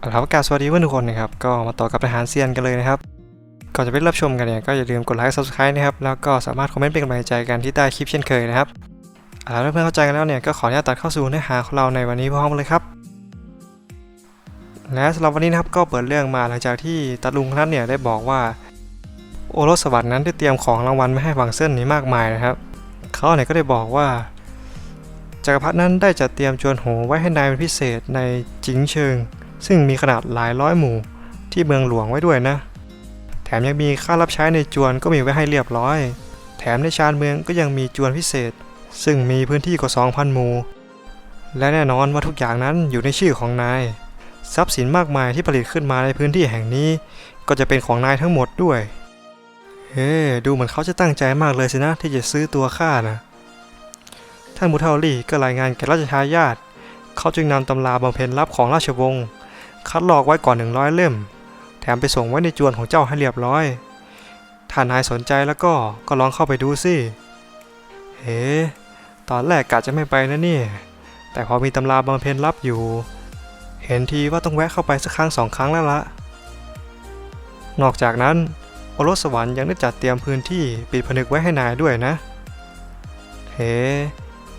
เอาละครับกาสวัสดีเพื่อนทุกคนนะครับก็มาต่อกับอาหารเซียนกันเลยนะครับ ก่อนจะไปรับชมกันเนี่ยก็อย่าลืมกดไลค์ subscribe นะครับแล้วก็สามารถคอมเมนต์เป็นกำลังใจกันที่ใต้คลิปเช่นเคยนะครับเอาละเพื่อนเข้าใจกันแล้วเนี่ยก็ขออนุญาตตัดเข้าสู่เนื้อหาของเราในวันนี้พร้อมเลยครับ และสำหรับวันนี้นะครับก็เปิดเรื่องมาหลังจากที่ตาลุงคนนั้นเนี่ยได้บอกว่า โอรสสวัสดิ์นั้นได้เตรียมของรางวัลมาให้ฝังเส้นนี้มากมายนะครับเขาเนี่ยก็ได้บอกว่าจักรพรรดินั้นได้จัดเตรียมจวนโหไว้ให้นายเป็นพิเศษในจิงเชิง ซึ่งมีขนาดหลายร้อยหมู่ที่เมืองหลวงไว้ด้วยนะ แถมยังมีค่ารับใช้ในจวนก็มีไว้ให้เรียบร้อย แถมในชานเมืองก็ยังมีจวนพิเศษ ซึ่งมีพื้นที่กว่า 2,000 หมู่ และแน่นอนว่าทุกอย่างนั้นอยู่ในชื่อของนาย ทรัพย์สินมากมายที่ผลิตขึ้นมาในพื้นที่แห่งนี้ ก็จะเป็นของนายทั้งหมดด้วย เฮ้ดูเหมือนเขาจะตั้งใจมากเลยสินะที่จะซื้อตัวข้านะท่านมูเทาลี่ก็รายงานแก่ราชทายาทเขาจึงนำตำราบำเพ็ญลับของราชวงศ์ คัดลอกไว้ก่อนหนึ่งร้อยเล่ม แถมไปส่งไว้ในจวนของเจ้าให้เรียบร้อย ถ้านายสนใจแล้วก็ก็ลองเข้าไปดูสิ เฮ้ตอนแรกกะจะไม่ไปนะนี่ แต่พอมีตำราบำเพ็ญลับอยู่ เห็นทีว่าต้องแวะเข้าไปสักครั้งสองครั้งแล้วละ นอกจากนั้นโอรสสวรรค์ยังได้จัดเตรียมพื้นที่ปิดผนึกไว้ให้นายด้วยนะ เฮ้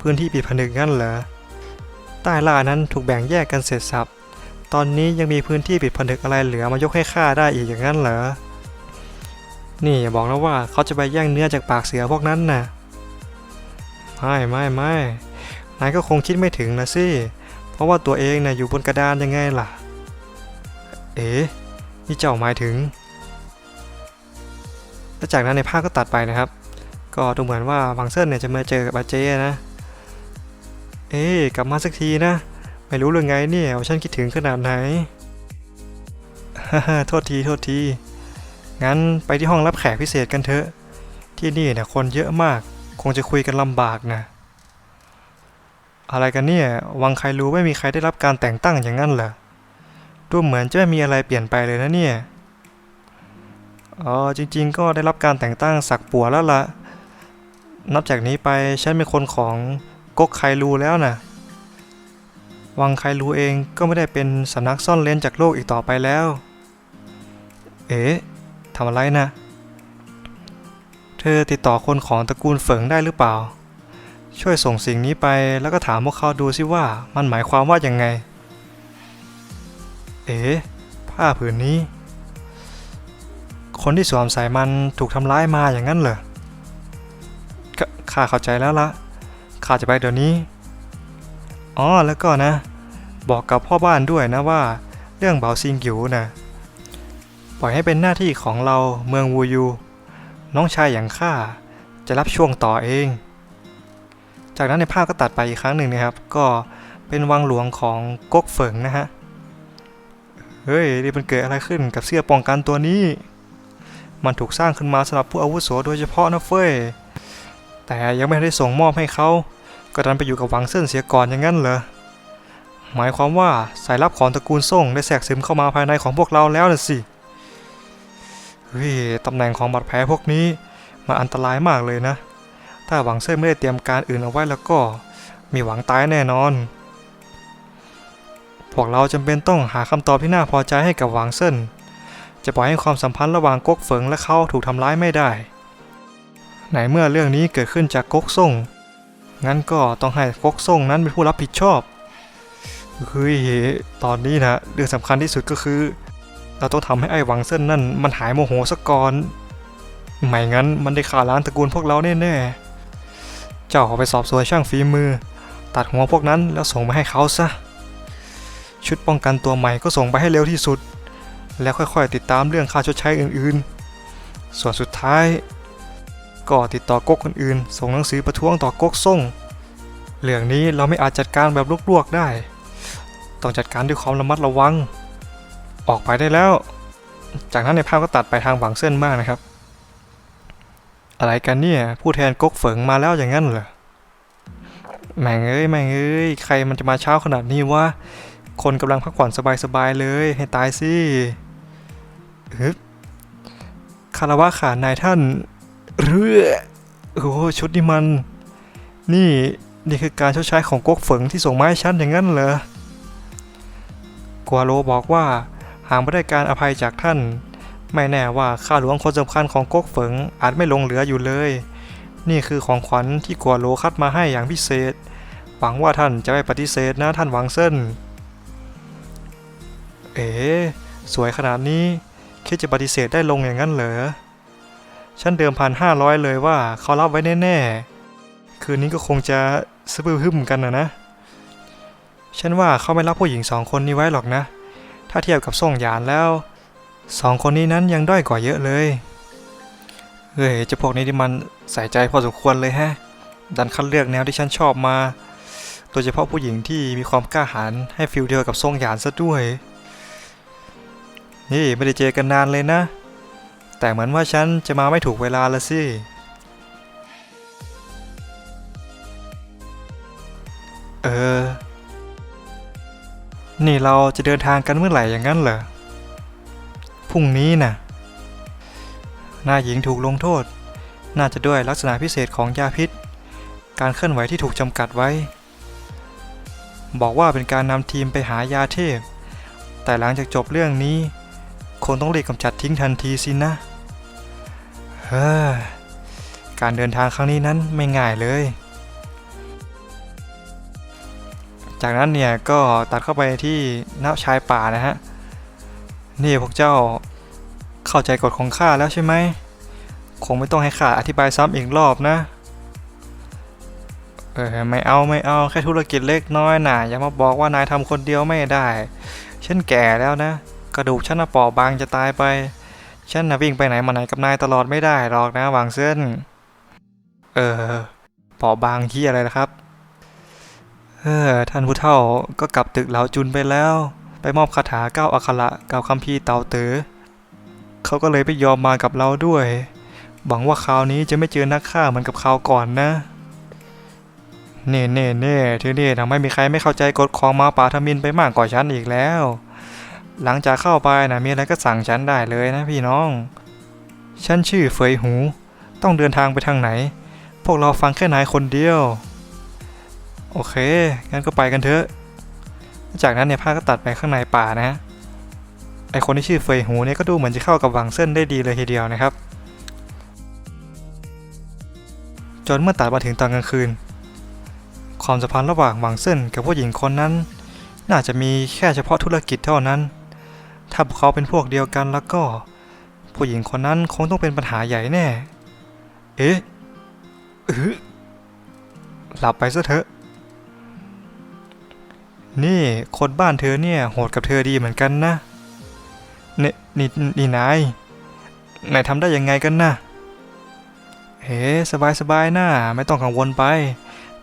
พื้นที่ปิดผนึกงั้นเหรอใต้ล่านั้นถูกแบ่งแยกกันเสร็จสับ ตอนนี้ยังมีพื้นที่ปิดผนึกอะไรเหลือมายกให้ข้าได้อีกอย่างนั้นเหรอ นี่อย่าบอกนะว่าเขาจะไปแย่งเนื้อจากปากเสือพวกนั้นน่ะ ไม่ไม่ไม่นายก็คงคิดไม่ถึงนะสิ เพราะว่าตัวเองน่ะอยู่บนกระดานยังไงล่ะ เอ๊ะนี่เจ้าหมายถึง และจากนั้นในภาพก็ตัดไปนะครับ ก็ดูเหมือนว่าวังเซินเนี่ยจะมาเจอกับอาเจนะ เอ๊ะกลับมาสักทีนะ ไม่รู้เรื่องไงเนี่ยว่าฉันคิดถึงขนาดไหน ฮ่าๆโทษทีโทษที งั้นไปที่ห้องรับแขกพิเศษกันเถอะ ที่นี่เนี่ยคนเยอะมาก คงจะคุยกันลำบากนะ อะไรกันเนี่ย วังใครรู้ไม่มีใครได้รับการแต่งตั้งอย่างนั้นเหรอ ดูเหมือนจะไม่มีอะไรเปลี่ยนไปเลยนะเนี่ยอ๋อจริงๆ ก็ได้รับการแต่งตั้งสักปัวแล้วละนับจากนี้ไปฉันเป็นคนของก๊กไครูแล้วนะ วังไครูเองก็ไม่ได้เป็นสำนักซ่อนเลนจากโลกอีกต่อไปแล้ว เอ๊ะทำอะไรนะ เธอติดต่อคนของตระกูลเฟิงได้หรือเปล่า ช่วยส่งสิ่งนี้ไปแล้วก็ถามพวกเขาดูสิว่ามันหมายความว่ายังไง เอ๊ะผ้าผืนนี้ คนที่สวมใส่มันถูกทำร้ายมาอย่างนั้นเหรอข้าเข้าใจแล้วละข้าจะไปเดี๋ยวนี้ อ๋อแล้วก็นะ บอกกับพ่อบ้านด้วยนะว่า เรื่องเบาซิงหยูนะปล่อยให้เป็นหน้าที่ของเราเมืองวูยู น้องชายอย่างข้าจะรับช่วงต่อเอง จากนั้นในภาพก็ตัดไปอีกครั้งหนึ่งนะครับ ก็เป็นวังหลวงของก๊กเฟิงนะฮะเฮ้ยนี่มันเกิดอะไรขึ้นกับเสื้อป้องกันตัวนี้ มันถูกสร้างขึ้นมาสำหรับผู้อาวุโสโดยเฉพาะนะเฟ้ยแต่ยังไม่ได้ส่งมอบให้เขา ก็ดันไปอยู่กับหวังเส้นเสียก่อนอย่างนั้นเหรอ หมายความว่าสายลับของตระกูลส่งได้แทรกซึมเข้ามาภายในของพวกเราแล้วน่ะสิเฮ้ยตำแหน่งของบาดแผลพวกนี้มันอันตรายมากเลยนะ ถ้าหวังเส้นไม่ได้เตรียมการอื่นเอาไว้แล้วก็ มีหวังตายแน่นอน พวกเราจำเป็นต้องหาคำตอบที่น่าพอใจให้กับหวังเส้น จะปล่อยให้ความสัมพันธ์ระหว่างก๊กเฟิงและเขาถูกทำร้ายไม่ได้ ไหนเมื่อเรื่องนี้เกิดขึ้นจากก๊กซ่ง งั้นก็ต้องให้ก๊กซ่งนั้นเป็นผู้รับผิดชอบเฮ้ยตอนนี้นะเรื่องสำคัญที่สุดก็คือ เราต้องทำให้ไอ้หวังเส้นนั่นมันหายโมโหซะก่อนไม่งั้นมันได้ขาล้างตระกูลพวกเราแน่ๆ เจ้าเอไปสอบสวนช่างฝีมือ ตัดหัวพวกนั้นแล้วส่งมาให้เขาซะ ชุดป้องกันตัวใหม่ก็ส่งไปให้เร็วที่สุด แล้วค่อยๆติดตามเรื่องค่าชดใช้อื่นๆ ส่วนสุดท้าย ก็ติดต่อก๊กคนอื่น ส่งหนังสือประท้วงต่อก๊กส่งเรื่องนี้เราไม่อาจจัดการแบบลวกๆได้ ต้องจัดการด้วยความระมัดระวัง ออกไปได้แล้ว จากนั้นในภาพก็ตัดไปทางหวังเส้นมากนะครับ อะไรกันเนี่ยผู้แทนก๊กเฝิงมาแล้วอย่างนั้นเหรอแม่งเอ้ยแม่งเอ้ยใครมันจะมาเช้าขนาดนี้วะคนกำลังพักผ่อนสบายๆเลย ให้ตายสิฮึคารวะขานายท่าน เรือโอ้โหชุดนี้มัน นี่นี่คือการชดใช้ของก๊กเฝิงที่ส่งมาให้ฉันอย่างนั้นเหรอ กัวโลบอกว่า หากไม่ได้การอภัยจากท่าน ไม่แน่ว่าข้าหลวงคนสำคัญของก๊กเฝิงอาจไม่ลงเหลืออยู่เลย นี่คือของขวัญที่กัวโลคัดมาให้อย่างพิเศษ หวังว่าท่านจะไม่ปฏิเสธนะท่านหวังเส้น เอ๋สวยขนาดนี้คิดจะปฏิเสธได้ลงอย่างนั้นเหรอ ฉันเดิมพันห้าร้อยเลยว่าเขารับไว้แน่ๆ คืนนี้ก็คงจะสะบือหึ่มกันนะนะ ฉันว่าเขาไม่รับผู้หญิงสองคนนี้ไว้หรอกนะ ถ้าเทียบกับส่งหยานแล้วสองคนนี้นั้นยังด้อยกว่าเยอะเลยเฮ้ยเจะพวกนี้ที่มันใส่ใจพอสมควรเลยแฮะ ดันคัดเลือกแนวที่ฉันชอบมา โดยเฉพาะผู้หญิงที่มีความกล้าหาญให้ฟิลเดียวกับส่งหยานซะด้วย นี่ไม่ได้เจอกันนานเลยนะ แต่เหมือนว่าฉันจะมาไม่ถูกเวลาละสิ เออ นี่เราจะเดินทางกันเมื่อไหร่อย่างนั้นเหรอ พรุ่งนี้น่ะ นายหญิงถูกลงโทษ น่าจะด้วยลักษณะพิเศษของยาพิษ การเคลื่อนไหวที่ถูกจำกัดไว้ บอกว่าเป็นการนำทีมไปหายาเทพ แต่หลังจากจบเรื่องนี้คงต้องรีบกำจัดทิ้งทันทีสินะ การเดินทางครั้งนี้นั้นไม่ง่ายเลย จากนั้นเนี่ยก็ตัดเข้าไปที่นับชายป่านะฮะ นี่พวกเจ้าเข้าใจกฎของข้าแล้วใช่ไหม คงไม่ต้องให้ข้าอธิบายซ้ำอีกรอบนะเออไม่เอาไม่เอาแค่ธุรกิจเล็กน้อยน่ะอย่ามาบอกว่านายทำคนเดียวไม่ได้ฉันแก่แล้วนะ กระดูกฉันน่ะปอบางจะตายไป ฉันนะวิ่งไปไหนมาไหนกับนายตลอดไม่ได้หรอกนะวางเส้น เออปอบางที่อะไรนะครับ เออ ท่านผู้เฒ่าก็กลับตึกเหลาจุนไปแล้ว ไปมอบคาถาเก้าอักขระกับคัมภีร์เต่าเต๋อเขาก็เลยไม่ยอมมากับเราด้วย หวังว่าคราวนี้จะไม่เจอนักฆ่าเหมือนกับคราวก่อนนะ เน่เน่เน่ทีนี่ทำให้มีใครไม่เข้าใจกฎของมาป่าทมินไปมากกว่าฉันอีกแล้ว หลังจากเข้าไปนะมีอะไรก็สั่งฉันได้เลยนะพี่น้อง ฉันชื่อเฟยหู ต้องเดินทางไปทางไหน พวกเราฟังแค่นายคนเดียว โอเค งั้นก็ไปกันเถอะ จากนั้นเนี่ยภาพก็ตัดไปข้างในป่านะ ไอคนที่ชื่อเฟยหูเนี่ยก็ดูเหมือนจะเข้ากับหวังเส้นได้ดีเลยทีเดียวนะครับ จนเมื่อตัดมาถึงตอนกลางคืน ความสัมพันธ์ระหว่างหวังเส้นกับผู้หญิงคนนั้นน่าจะมีแค่เฉพาะธุรกิจเท่านั้น ถ้าพวกเขาเป็นพวกเดียวกันแล้วก็ ผู้หญิงคนนั้นคงต้องเป็นปัญหาใหญ่แน่ เอ๊ะเออหลับไปซะเถอะ นี่คนบ้านเธอเนี่ยโหดกับเธอดีเหมือนกันนะนี่นี่นี่นายนายทำได้ยังไงกันนะเฮ้สบายสบายนะไม่ต้องกังวลไป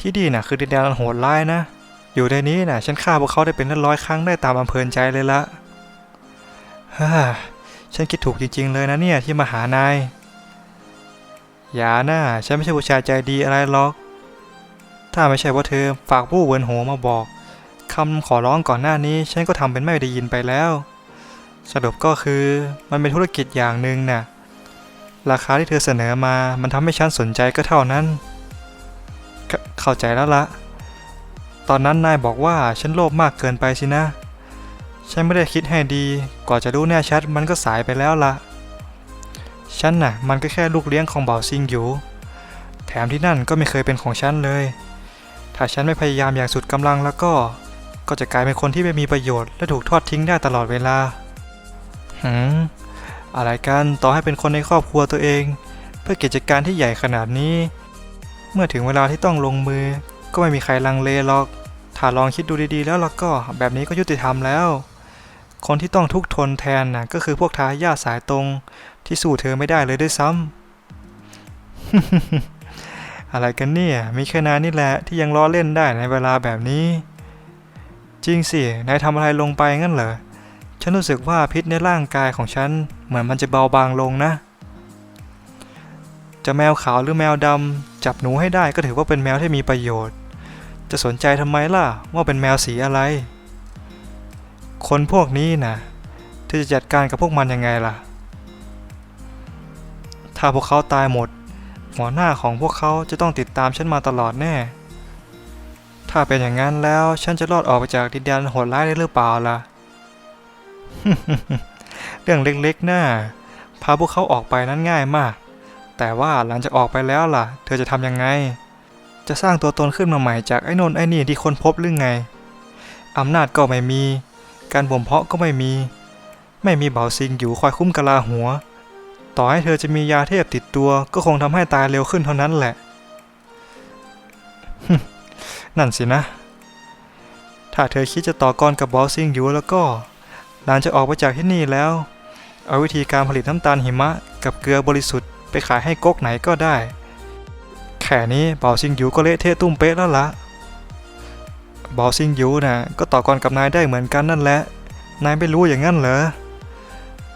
ที่ดีนะคือดินแดนโหดร้ายนะ อยู่ในนี้นะฉันฆ่าพวกเขาได้เป็นร้อยครั้งได้ตามอำเภอใจเลยละ ฮ่าฉันคิดถูกจริงๆเลยนะเนี่ยที่มาหานาย อย่านะฉันไม่ใช่ผู้ชายใจดีอะไรหรอก ถ้าไม่ใช่ว่าเธอฝากผู้เวินโหมาบอกคำขอร้องก่อนหน้านี้ ฉันก็ทำเป็นไม่ได้ยินไปแล้ว สรุปก็คือมันเป็นธุรกิจอย่างหนึ่งน่ะ ราคาที่เธอเสนอมา มันทำให้ฉันสนใจก็เท่านั้นเขเข้าใจแล้วละ ตอนนั้นนายบอกว่าฉันโลภมากเกินไปสินะ ฉันไม่ได้คิดให้ดี กว่าจะรู้แน่ชัดมันก็สายไปแล้วละฉันน่ะ มันก็แค่ลูกเลี้ยงของเบาวซิงอยู่ แถมที่นั่นก็ไม่เคยเป็นของฉันเลย ถ้าฉันไม่พยายามอย่างสุดกำลังแล้วก็ ก็จะกลายเป็นคนที่ไม่มีประโยชน์และถูกทอดทิ้งได้ตลอดเวลา หืม อะไรกัน ต่อให้เป็นคนในครอบครัวตัวเอง เพื่อกิจการที่ใหญ่ขนาดนี้ เมื่อถึงเวลาที่ต้องลงมือ ก็ไม่มีใครลังเลหรอกถ้าลองคิดดูดีๆ แล้วล่ะก็แบบนี้ก็ยุติธรรมแล้ว คนที่ต้องทุกทนแทนน่ะก็คือพวกทายาทสายตรงที่สู้เธอไม่ได้เลยด้วยซ้ำ อะไรกันเนี่ย มีแค่นายนี่แหละที่ยังล้อเล่นได้ในเวลาแบบนี้ จริงสิ นายทำอะไรลงไปงั้นเหรอ ฉันรู้สึกว่าพิษในร่างกายของฉัน เหมือนมันจะเบาบางลงนะ จะแมวขาวหรือแมวดำจับหนูให้ได้ก็ถือว่าเป็นแมวที่มีประโยชน์ จะสนใจทำไมล่ะว่าเป็นแมวสีอะไร คนพวกนี้นะที่จะจัดการกับพวกมันยังไงล่ะ ถ้าพวกเขาตายหมด หัวหน้าของพวกเขาจะต้องติดตามฉันมาตลอดแน่ ถ้าเป็นอย่างนั้นแล้วฉันจะรอดออกไปจากดินแดนโหดร้ายได้หรือเปล่าล่ะ เรื่องเล็กๆน่าพาพวกเขาออกไปนั้นง่ายมาก แต่ว่าหลังจากออกไปแล้วล่ะ เธอจะทำยังไง จะสร้างตัวตนขึ้นมาใหม่จากไอ้นนไอ้นี่ที่คนพบหรือไงอำนาจก็ไม่มี การบ่มเพาะก็ไม่มี ไม่มีเบาซิงอยู่คอยคุ้มกะลาหัว ต่อให้เธอจะมียาเทพติดตัวก็คงทำให้ตายเร็วขึ้นเท่านั้นแหละ นั่นสินะ ถ้าเธอคิดจะต่อกรกับบอสซิงอยู่แล้วก็หลังจากออกไปจากที่นี่แล้ว เอาวิธีการผลิตน้ำตาลหิมะ กับเกลือบริสุทธิ์ไปขายให้ก๊กไหนก็ได้ แค่นี้บอซิงอยู่ก็เละเทะตุ้มเป๊ะแล้วล่ะ บอซิงยู่นะก็ต่อกรกับนายได้เหมือนกันนั่นแหละ นายไม่รู้อย่างนั้นเหรอ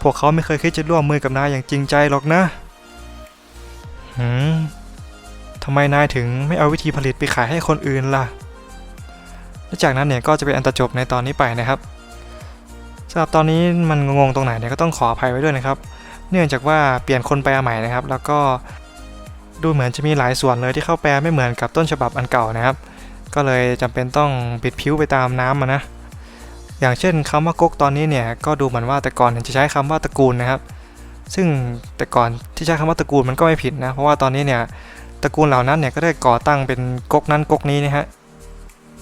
พวกเขาไม่เคยคิดจะร่วมมือกับนายอย่างจริงใจหรอกนะ หืมทำไมนายถึงไม่เอาวิธีผลิตไปขายให้คนอื่นล่ะ และจากนั้นเนี่ยก็จะเป็นอันตรจบในตอนนี้ไปนะครับสำหรับตอนนี้มันงงตรงไหนเนี่ยก็ต้องขออภัยไว้ด้วยนะครับ เนื่องจากว่าเปลี่ยนคนแปลใหม่นะครับ แล้วก็ดูเหมือนจะมีหลายส่วนเลยที่เข้าแปลไม่เหมือนกับต้นฉบับอันเก่านะครับ ก็เลยจำเป็นต้องปิดผิวไปตามน้ำนะ อย่างเช่นคำว่าก๊กตอนนี้เนี่ยก็ดูเหมือนว่าแต่ก่อนจะใช้คำว่าตระกูลนะครับ ซึ่งแต่ก่อนที่ใช้คำว่าตระกูลมันก็ไม่ผิดนะ เพราะว่าตอนนี้เนี่ยตระกูลเหล่านั้นเนี่ยก็ได้ก่อตั้งเป็นก๊กนั้นก๊กนี้นะฮะ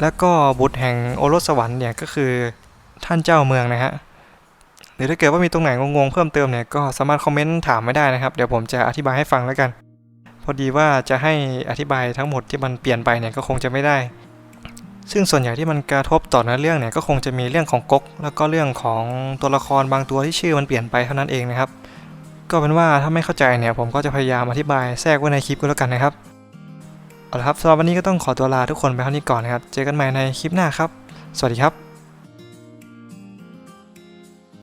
แล้วก็บุตรแห่งโอรสสวรรค์เนี่ยก็คือท่านเจ้าเมืองนะฮะหรือถ้าเกิดว่ามีตรงไหนงงๆเพิ่มเติมเนี่ยก็สามารถคอมเมนต์ถามไม่ได้นะครับ เดี๋ยวผมจะอธิบายให้ฟังแล้วกัน พอดีว่าจะให้อธิบายทั้งหมดที่มันเปลี่ยนไปเนี่ยก็คงจะไม่ได้ ซึ่งส่วนใหญ่ที่มันกระทบต่อเนื้อเรื่องเนี่ยก็คงจะมีเรื่องของก๊ก แล้วก็เรื่องของตัวละครบางตัวที่ชื่อมันเปลี่ยนไปเท่านั้นเองนะครับ ก็เป็นว่าถ้าไม่เข้าใจเนี่ยผมก็จะพยายามอธิบายแทรกไว้ในคลิปก็แล้วกันนะครับ เอาละครับสำหรับวันนี้ก็ต้องขอตัวลาทุกคนไปเท่านี้ก่อนนะครับ เจอกันใหม่ในคลิปหน้าครับ สวัสดีครับ